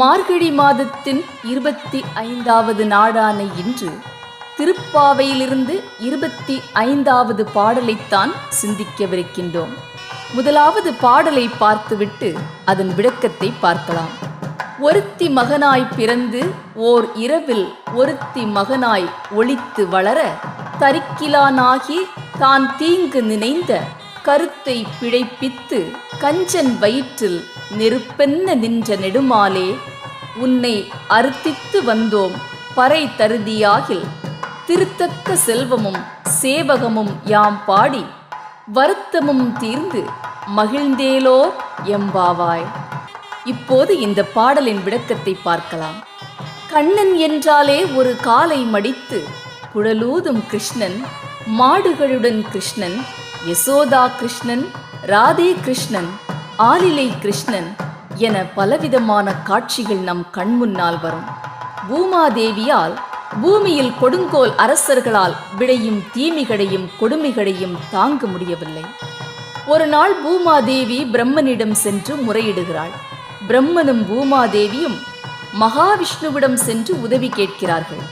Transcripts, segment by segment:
மார்கழி மாதத்தின் இருபத்தி ஐந்தாவது நாடான இன்று திருப்பாவையிலிருந்து இருபத்தி ஐந்தாவது பாடலைத்தான் சிந்திக்கவிருக்கின்றோம். முதலாவது பாடலை பார்த்துவிட்டு அதன் விளக்கத்தை பார்க்கலாம். ஒருத்தி மகனாய் பிறந்து ஓர் இரவில் ஒருத்தி மகனாய் ஒழித்து வளர தரிக்கிலானாகி தான் தீங்கு நினைந்த கருத்தை பிழைப்பித்து கஞ்சன் வயிற்றில் நெருப்பென்ன நின்ற நெடுமாலே உன்னை அர்த்தித்து வந்தோம் பறை தருதியாகில் திருத்தக்க செல்வமும் சேவகமும் யாம் பாடி வருத்தமும் தீர்ந்து மகிழ்ந்தேலோ எம்பாவாய் இப்போது இந்த பாடலின் விளக்கத்தை பார்க்கலாம். கண்ணன் என்றாலே ஒரு காலை மடித்து குழலூதும் கிருஷ்ணன் மாடுகளுடன் கிருஷ்ணன் யசோதா கிருஷ்ணன் ராதே கிருஷ்ணன் ஆலிலை கிருஷ்ணன் என பலவிதமான காட்சிகள் நம் கண்முன்னால் வரும். பூமாதேவியால் பூமியில் கொடுங்கோல் அரசர்களால் விளையும் தீமைகளையும் கொடுமைகளையும் தாங்க முடியவில்லை. ஒரு நாள் பூமாதேவி பிரம்மனிடம் சென்று முறையிடுகிறாள். பிரம்மனும் பூமாதேவியும் மகாவிஷ்ணுவிடம் சென்று உதவி கேட்கிறார்கள்.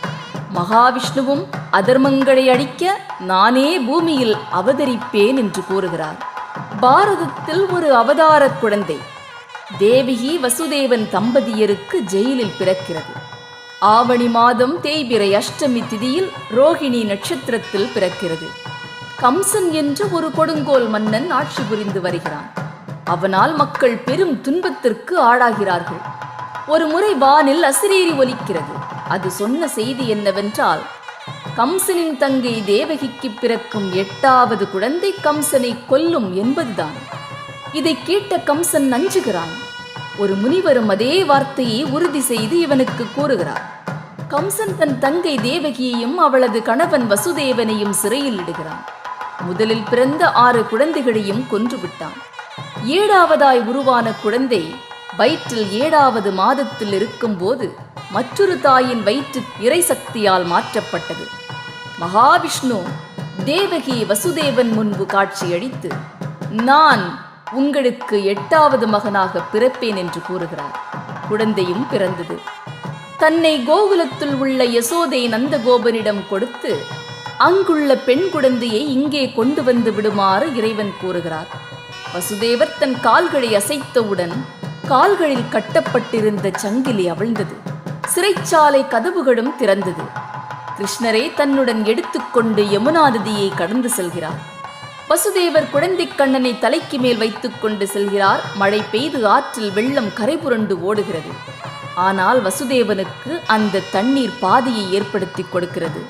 மகாவிஷ்ணுவும் அதர்மங்களை அழிக்க நானே பூமியில் அவதரிப்பேன் என்று கூறுகிறார். பாரதத்தில் ஒரு அவதார குழந்தை தேவிகி வசுதேவன் தம்பதியருக்கு ஜெயிலில் பிறக்கிறது. ஆவணி மாதம் தேய்பிரை அஷ்டமி திதியில் ரோகிணி நட்சத்திரத்தில் பிறக்கிறது. கம்சன் என்ற ஒரு கொடுங்கோல் மன்னன் ஆட்சி புரிந்து வருகிறான். அவனால் மக்கள் பெரும் துன்பத்திற்கு ஆளாகிறார்கள். ஒரு முறை வானில் அசிரீரி ஒலிக்கிறது. அது சொன்ன செய்தி என்னவென்றால் கம்சனின் தங்கை தேவகிக்கு பிறக்கும் எட்டாவது குழந்தை கம்சனை கொல்லும் என்பதுதான். இதை கேட்ட கம்சன் நஞ்சுகிறான். ஒரு முனிவரும் அதே வார்த்தையை உறுதி செய்து இவனுக்கு கூறுகிறார். கம்சன் தன் தங்கை தேவகியையும் அவளது கணவன் வசுதேவனையும் சிறையில் இடுகிறான். முதலில் பிறந்த ஆறு குழந்தைகளையும் கொன்று விட்டான். ஏழாவதாய் உருவான குழந்தை வயிற்றில் ஏழாவது மாதத்தில் இருக்கும்போது மற்றொரு தாயின் வயிற்று இறை சக்தியால் மாற்றப்பட்டது. மகாவிஷ்ணு தேவகி வசுதேவன் முன்பு காட்சியளித்து நான் உங்களுக்கு எட்டாவது மகனாக பிறப்பேன் என்று கூறுகிறார். குழந்தையும் பிறந்தது. தன்னை கோகுலத்தில் உள்ள யசோதை நந்தகோபனிடம் கொடுத்து அங்குள்ள பெண் குழந்தையை இங்கே கொண்டு வந்து விடுமாறு இறைவன் கூறுகிறார். வசுதேவர் தன் கால்களை அசைத்தவுடன் கால்களில் கட்டப்பட்டிருந்த சங்கிலி அவிழ்ந்தது. சிறைச்சாலை கதவுகளும் திறந்தது. கிருஷ்ணரே தன்னுடன் எடுத்துக்கொண்டு யமுனா நதியை கடந்து செல்கிறார். வசுதேவர் குழந்தை கண்ணனை தலைக்கு மேல் வைத்துக்கொண்டு செல்கிறார். மழை பெய்து ஆற்றில் வெள்ளம் கரைபுரண்டு ஓடுகிறது. ஆனால் வசுதேவனுக்கு அந்த தண்ணீர் பாதையை ஏற்படுத்தி கொடுக்கிறது.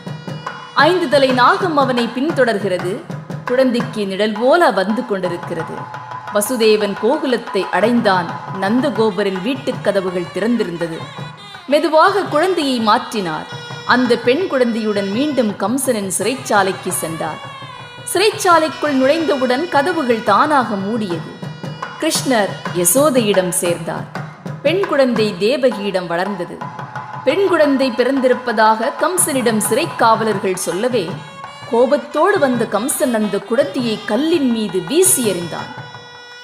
ஐந்து தலை நாகம் அவனை பின்தொடர்கிறது. குழந்தைக்கு நிழல் போல வந்து கொண்டிருக்கிறது. வசுதேவன் கோகுலத்தை அடைந்தான். நந்தகோபரின் வீட்டுக் கதவுகள் திறந்திருந்தது. மெதுவாக குழந்தையை மாற்றினார். அந்த பெண் குழந்தையுடன் மீண்டும் கம்சனின் சிறைச்சாலைக்கு சென்றார். சிறைச்சாலைக்குள் நுழைந்தவுடன் கதவுகள் தானாக மூடியது. கிருஷ்ணர் யசோதையிடம் சேர்ந்தார். பெண் குழந்தை தேவகியிடம் வளர்ந்தது. பெண் குழந்தை பிறந்திருப்பதாக கம்சனிடம் சிறை காவலர்கள் சொல்லவே கோபத்தோடு வந்த கம்சன் அந்த குழந்தையை கல்லின் மீது வீசி எறிந்தான்.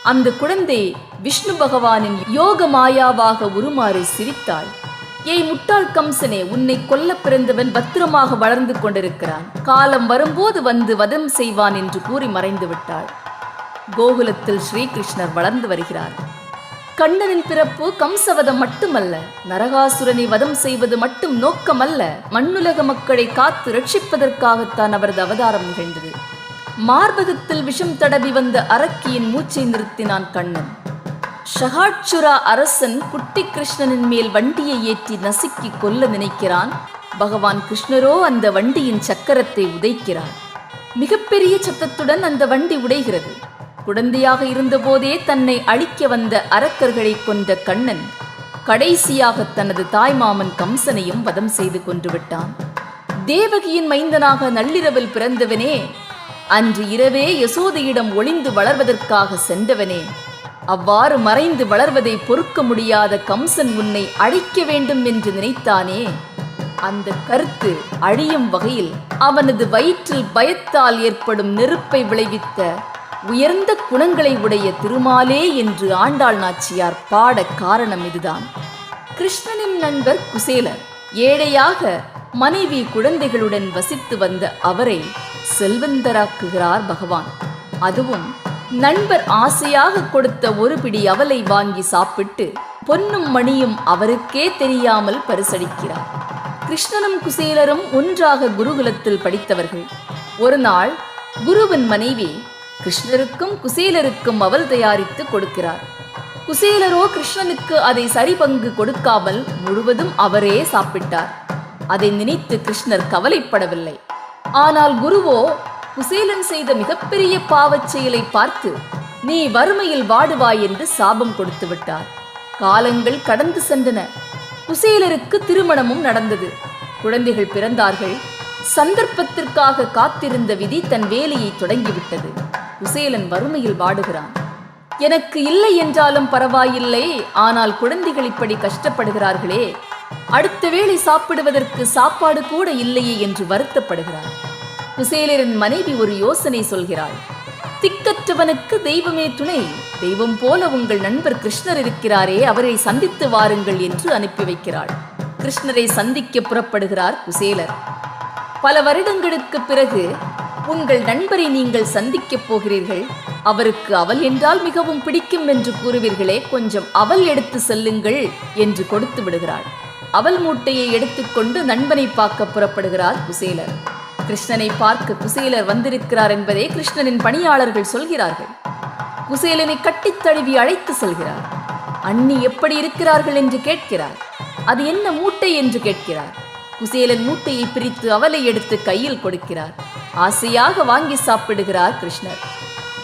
அந்த குழந்தை விஷ்ணு பகவானின் யோக மாயாவாக உருமாறி சிரித்தாள். ஏய் முட்டாள் கம்சனே உன்னை கொல்ல பிறந்தவன் பத்திரமாக வளர்ந்து கொண்டிருக்கிறான். காலம் வரும்போது வந்து வதம் செய்வான் என்று கூறி மறைந்து விட்டாள். கோகுலத்தில் ஸ்ரீகிருஷ்ணர் வளர்ந்து வருகிறார். கண்ணனின் பிறப்பு கம்சவதம் மட்டுமல்ல நரகாசுரனை வதம் செய்வது மட்டும் நோக்கமல்ல மண்ணுலக மக்களை காத்து ரட்சிப்பதற்காகத்தான் அவரது அவதாரம் நிகழ்ந்தது. மார்பகத்தில் விஷம் தடவி வந்த அரக்கியின் மூச்சை நிறுத்தினான் கண்ணன். ஷகாட்சுரா அரசன் குட்டி கிருஷ்ணனின் மேல் வண்டியை ஏற்றி நசுக்கி கொல்ல நினைக்கிறான். பகவான் கிருஷ்ணரோ அந்த வண்டியின் சக்கரத்தை உதைக்கிறார். மிகப்பெரிய சத்தத்துடன் அந்த வண்டி உடைகிறது. குழந்தையாக இருந்தபோதே தன்னை அழிக்க வந்த அரக்கர்களை கொன்ற கண்ணன் கடைசியாக தனது தாய்மாமன் கம்சனையும் வதம் செய்து கொண்டு விட்டான். தேவகியின் மைந்தனாக நள்ளிரவில் பிறந்தவனே அன்று இரவே யசோதையிடம் ஒளிந்து வளர்வதற்காக சென்றவனே அவ்வாறு மறைந்து வளர்வதை பொறுக்க முடியாத கம்சன் உன்னை அழிக்க வேண்டும் என்று நினைத்தானே? அந்த கருத்து அழியும் வகையில் அவனது வயிற்றில் பயத்தால் ஏற்படும் நெருப்பை விளைவித்த உயர்ந்த குணங்களை உடைய திருமாலே என்று ஆண்டாள் நாச்சியார் பாட காரணம் இதுதான். கிருஷ்ணனின் நண்பர் குசேலர் ஏழையாக மனைவி குழந்தைகளுடன் வசித்து வந்த அவரை செல்வந்தராக்குகிறார் பகவான். அதுவும் நண்பர் ஆசையாக கொடுத்த ஒரு பிடி அவலை வாங்கி சாப்பிட்டு பொன்னும் மணியும் அவருக்கே தெரியாமல் பரிசளிக்கிறார். கிருஷ்ணனும் குசேலரும் ஒன்றாக குருகுலத்தில் படித்தவர்கள். ஒரு நாள் குருவின் மனைவி கிருஷ்ணருக்கும் குசேலருக்கும் அவல் தயாரித்து கொடுக்கிறார். குசேலரோ கிருஷ்ணனுக்கு அதை சரி பங்கு கொடுக்காமல் முழுவதும் அவரே சாப்பிட்டார். அதை நினைத்து கிருஷ்ணர் கவலைப்படவில்லை. ஆனால் குருவோ குசேலன் செய்த மிகப்பெரிய பாவச் செயலை பார்த்து நீ வறுமையில் வாடுவாய் என்று சாபம் கொடுத்து விட்டார். காலங்கள் கடந்து சென்றன. குசேலருக்கு திருமணமும் நடந்தது. குழந்தைகள் பிறந்தார்கள். சந்தர்ப்பத்திற்காக காத்திருந்த விதி தன் வேலையை தொடங்கிவிட்டது. குசேலன் வறுமையில் வாடுகிறான். எனக்கு இல்லை என்றாலும் பரவாயில்லை. ஆனால் குழந்தைகள் இப்படி கஷ்டப்படுகிறார்களே. அடுத்த வேளை சாப்பிடுவதற்கு சாப்பாடு கூட இல்லையே என்று வருத்தப்படுகிறார். குசேலரின் மனைவி ஒரு யோசனை சொல்கிறாள். திக்கற்றவனுக்கு தெய்வமே துணை. தெய்வம் போல உங்கள் நண்பர் கிருஷ்ணர் இருக்கிறாரே அவரை சந்தித்து வாருங்கள் என்று அனுப்பி வைக்கிறாள். கிருஷ்ணரை சந்திக்க புறப்படுகிறார் குசேலர். பல வருடங்களுக்கு பிறகு உங்கள் நண்பரை நீங்கள் சந்திக்கப் போகிறீர்கள். அவருக்கு அவல் என்றால் மிகவும் பிடிக்கும் என்று கூறுவீர்களே கொஞ்சம் அவல் எடுத்து செல்லுங்கள் என்று கொடுத்து விடுகிறாள். அவல் மூட்டையை எடுத்துக்கொண்டு நண்பனை பார்க்க புறப்படுகிறார் குசேலர். கிருஷ்ணனை பார்க்க குசேலர் வந்திருக்கிறார் என்பதே கிருஷ்ணனின் பணியாளர்கள் சொல்கிறார்கள். குசேலனை கட்டித் தழுவி அழைத்து செல்கிறார். அண்ணி எப்படி இருக்கிறார்கள் என்று கேட்கிறார். அது என்ன மூட்டை என்று கேட்கிறார். குசேலன் மூட்டையை பிரித்து அவலை எடுத்து கையில் கொடுக்கிறார். ஆசையாக வாங்கி சாப்பிடுகிறார் கிருஷ்ணர்.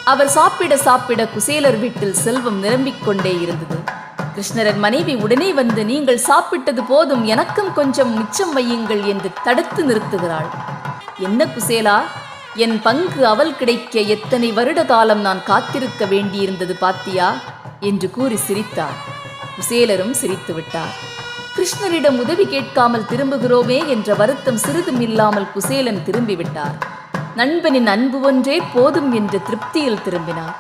அவர் சாப்பிட சாப்பிட குசேலர் வீட்டில் செல்வம் நிரம்பிக் கொண்டே இருந்தது. கிருஷ்ணரன் மனைவி உடனே வந்து நீங்கள் சாப்பிட்டது போதும் எனக்கும் கொஞ்சம் மிச்சம் வையுங்கள் என்று தடுத்து நிறுத்துகிறாள். என்ன குசேலா? என் பங்கு அவல் கிடைக்க எத்தனை வருட காலம் நான் காத்திருக்க வேண்டியிருந்தது பாத்தியா? என்று கூறி சிரித்தார். குசேலரும் சிரித்து விட்டார். கிருஷ்ணரிடம் உதவி கேட்காமல் திரும்புகிறோமே என்ற வருத்தம் சிறிதும் இல்லாமல் குசேலன் திரும்பிவிட்டார். நண்பனின் அன்பு ஒன்றே போதும் என்ற திருப்தியில் திரும்பினார்.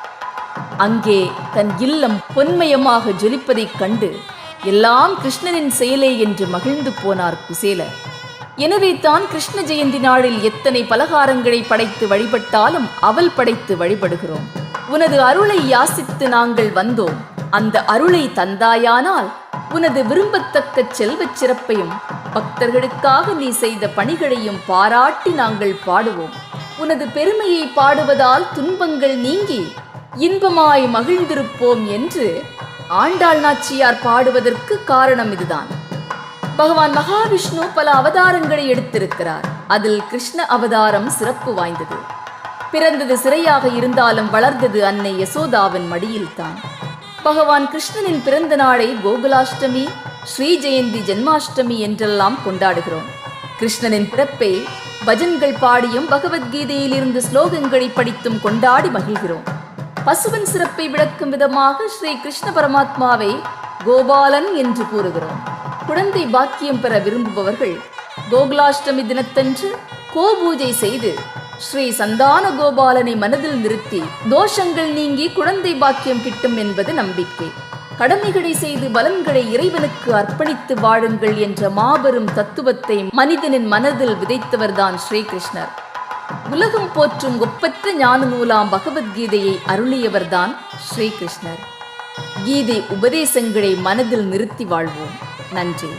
அங்கே தன் இல்லம் பொன்மயமாக ஜொலிப்பதைக் கண்டு எல்லாம் கிருஷ்ணனின் செயலே என்று மகிழ்ந்து போனார் குசேலர். எனவே தான் கிருஷ்ண ஜெயந்தி நாளில் எத்தனை பலகாரங்களை படைத்து வழிபட்டாலும் அவள் படைத்து வழிபடுகிறோம். உனது அருளை யாசித்து நாங்கள் வந்தோம். அந்த அருளை தந்தாயானால் உனது விரும்பத்தக்க செல்வச் சிறப்பையும் பக்தர்களுக்காக நீ செய்த பணிகளையும் பாராட்டி நாங்கள் பாடுவோம். உனது பெருமையை பாடுவதால் துன்பங்கள் நீங்கி இன்பமாய் மகிழ்ந்திருப்போம் என்று ஆண்டாள் நாச்சியார் பாடுவதற்கு காரணம் இதுதான். பகவான் மகாவிஷ்ணு பல அவதாரங்களை எடுத்திருக்கிறார். அதில் கிருஷ்ண அவதாரம் சிறப்பு வாய்ந்தது. பிறந்தது சிறையாக இருந்தாலும் வளர்ந்தது அன்னை யசோதாவின் மடியில்தான். பகவான் கிருஷ்ணனின் பிறந்த நாளை கோகுலாஷ்டமி ஸ்ரீ ஜெயந்தி ஜென்மாஷ்டமி என்றெல்லாம் கொண்டாடுகிறோம். கிருஷ்ணனின் பிறப்பை பஜன்கள் பாடியும் பகவத்கீதையிலிருந்து ஸ்லோகங்களை படித்தும் கொண்டாடி மகிழ்கிறோம். பசுவின் சிறப்பை விளக்கும் விதமாக ஸ்ரீ கிருஷ்ண பரமாத்மாவை கோபாலன் என்று கூறுகிறோம். குழந்தை பாக்கியம் பெற விரும்புபவர்கள் கோகுலாஷ்டமி தினத்தன்று கோபூஜை செய்து ஸ்ரீ சந்தான கோபாலனை மனதில் நிறுத்தி தோஷங்கள் நீங்கி குழந்தை பாக்கியம் கிட்டும் என்பது நம்பிக்கை. கடமைகளை செய்து பலன்களை இறைவனுக்கு அர்ப்பணித்து வாழுங்கள் என்ற மாபெரும் தத்துவத்தை மனிதனின் மனதில் விதைத்தவர்தான் ஸ்ரீகிருஷ்ணர். உலகம் போற்றும் ஒப்பற்ற ஞான நூலாம் பகவத்கீதையை அருளியவர்தான் ஸ்ரீகிருஷ்ணர். கீதை உபதேசங்களை மனதில் நிறுத்தி வாழ்வோம். நன்றி.